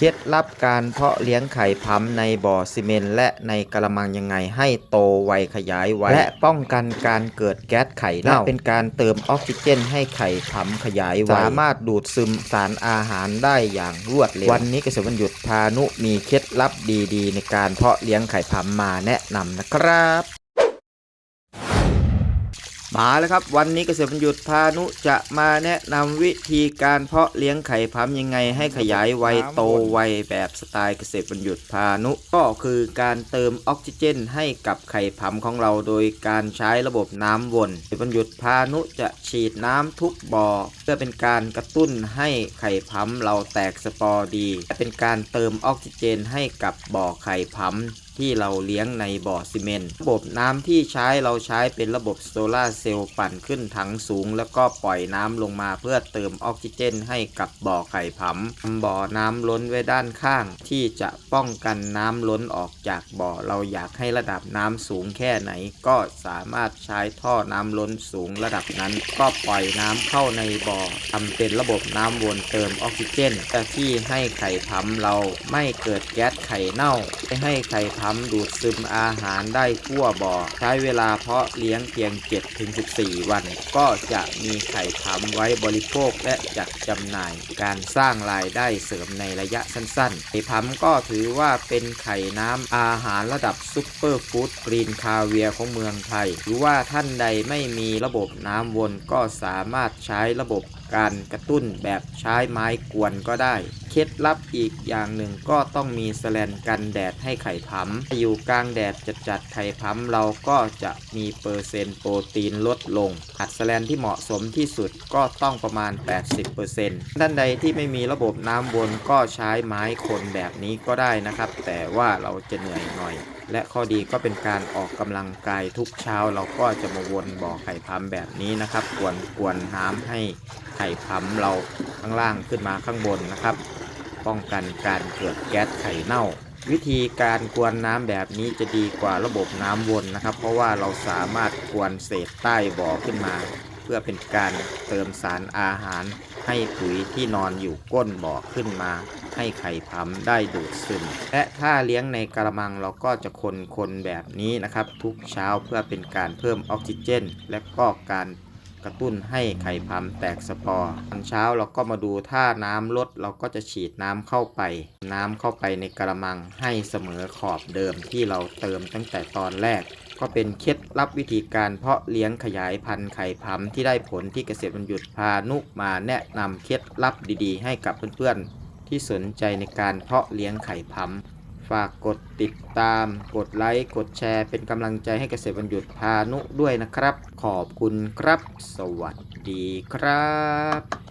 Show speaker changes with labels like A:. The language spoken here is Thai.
A: เคล็ดลับการเพาะเลี้ยงไข่พัมในบ่อซีเมนต์และในกระมังยังไงให้โตไวขยายไวและป้องกันการเกิดแก๊สไข่เน่าและเป็นการเติมออกซิเจนให้ไข่พัมขยายไวสามารถดูดซึมสารอาหารได้อย่างรวดเร็ววันนี้เกษตรวันหยุดพานุมีเคล็ดลับดีๆ ในการเพาะเลี้ยงไข่พัมมาแนะนำนะครับ มาแล้วครับ วันนี้เกษตรบรรยุทธพานุจะมาแนะนำวิธีการเพาะเลี้ยงไข่พัมยังไงให้ขยายไวโตไวแบบสไตล์เกษตรบรรยุทธพานุ ก็คือการเติมออกซิเจนให้กับไข่พัมของเราโดยการใช้ระบบน้ำวนเกษตรบรรยุทธพานุจะฉีดน้ำทุกบ่อ เพื่อเป็นการกระตุ้นให้ไข่พัมเราแตกสปอร์ดีและเป็นการเติมออกซิเจนให้กับบ่อไข่พัม ที่เราเลี้ยงในบ่อซีเมนต์ระบบน้ำที่ใช้เราใช้เป็นระบบโซลาเซลล์ปั่นขึ้นถังสูง แล้วก็ปล่อยน้ำลงมาเพื่อเติมออกซิเจนให้กับบ่อไข่ผำทำบ่อน้ำล้นไว้ด้านข้าง ที่จะป้องกันน้ำล้นออกจากบ่อเราอยากให้ระดับน้ำสูงแค่ไหน ก็สามารถใช้ท่อน้ำล้นสูงระดับนั้น ก็ปล่อยน้ำเข้าในบ่อทำเป็นระบบน้ำวนเติมออกซิเจนแต่ที่ให้ไข่ผำเราไม่เกิดแก๊สไข่เน่าไม่ให้ไข่ผำดูดซึมอาหารได้ทั่วบ่อ ใช้เวลาเพาะเลี้ยงเพียง 7-14 วัน ก็จะมีไข่ผำไว้บริโภคและจัดจำหน่าย การสร้างรายได้เสริมในระยะสั้นๆไข่ผำก็ถือว่าเป็นไข่น้ำอาหารระดับซุปเปอร์ฟู้ดกรีนคาเวียของเมืองไทย หรือว่าท่านใดไม่มีระบบน้ำวนก็สามารถใช้ระบบ การกระตุ้นแบบใช้ไม้กวนก็ได้ เคล็ดลับอีกอย่างหนึ่งก็ต้องมีแสแลนกันแดดให้ไข่พัมอยู่กลางแดดจัดๆไข่พัมเราก็จะมีเปอร์เซ็นต์โปรตีนลดลง อัดแสแลนที่เหมาะสมที่สุดก็ต้องประมาณ 80%ท่านใดที่ไม่มีระบบน้ำวนก็ใช้ไม้คนแบบนี้ก็ได้นะครับ แต่ว่าเราจะเหนื่อยหน่อย และข้อดีก็เป็นการออกกำลังกายทุกเช้าเราก็จะมาวนบ่อไข่พัมแบบนี้นะครับ กวนกวนน้ำให้ไข่พัมเราข้างล่างขึ้นมาข้างบนนะครับ ป้องกันการเกิดแก๊สไข่เน่า วิธีการกวนน้ำแบบนี้จะดีกว่าระบบน้ำวนนะครับ เพราะว่าเราสามารถกวนเศษใต้บ่อขึ้นมา เพื่อเป็นการเติมสารอาหาร ให้ปุ๋ยที่นอนอยู่ก้นบ่อขึ้นมาให้ไข่พัมได้ดูดซึม และถ้าเลี้ยงในกระมังเราก็จะคนคนแบบนี้นะครับ ทุกเช้าเพื่อเป็นการเพิ่มออกซิเจน และก็การ กระตุ้นให้ไข่พัมแตกสปอร์ตอนเช้าเราก็มาดูถ้าน้ำลดเราก็จะฉีดน้ำเข้าไป น้ำเข้าไปในกระมังให้เสมอขอบเดิมที่เราเติมตั้งแต่ตอนแรก ก็เป็นเคล็ดลับวิธีการเพาะเลี้ยงขยายพันธุ์ไข่พัมที่ได้ผลที่เกษตรบรรยุทธ์พานุมาแนะนำเคล็ดลับดีๆ ให้กับเพื่อนๆที่สนใจในการเพาะเลี้ยงไข่พัม ฝากกดติดตาม กดไลค์ กดแชร์ เป็นกำลังใจให้เกษตรบรรยุทธ์พานุด้วยนะครับ ขอบคุณครับ สวัสดีครับ